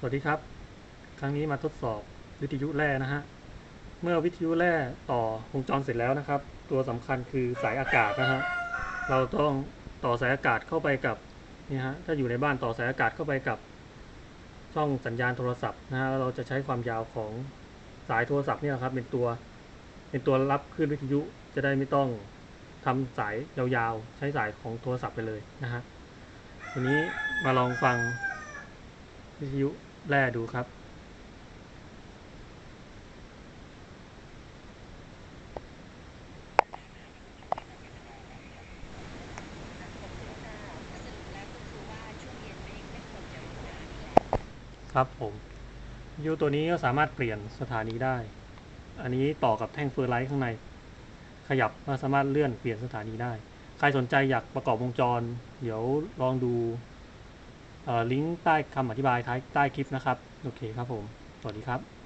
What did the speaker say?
สวัสดีครับ ครั้งนี้มาทดสอบวิทยุแร่นะฮะ เมื่อวิทยุแร่ต่อวงจรเสร็จแล้วนะครับ ตัวสำคัญคือสายอากาศนะฮะ เราต้องต่อสายอากาศเข้าไปกับนี่ฮะ ถ้าอยู่ในบ้านต่อสายอากาศเข้าไปกับ ช่องสัญญาณโทรศัพท์นะฮะ เราจะใช้ความยาวของสายโทรศัพท์เนี่ยครับ เป็นตัว เป็นตัวรับคลื่นวิทยุ จะได้ไม่ต้องทำสายยาวๆ ใช้สายของโทรศัพท์ไปเลยนะฮะ ทีนี้มาลองฟังวิทยุ แร่ดูครับ ครับผมยุตัวนี้ก็สามารถเปลี่ยนสถานีได้ อันนี้ต่อกับแท่งเฟอร์ไลท์ข้างใน ขยับก็สามารถเลื่อนเปลี่ยนสถานีได้ ใครสนใจอยากประกอบวงจร เดี๋ยวลองดู ลิงก์ใต้คำอธิบายท้ายใต้คลิปนะครับ โอเคครับผม สวัสดีครับ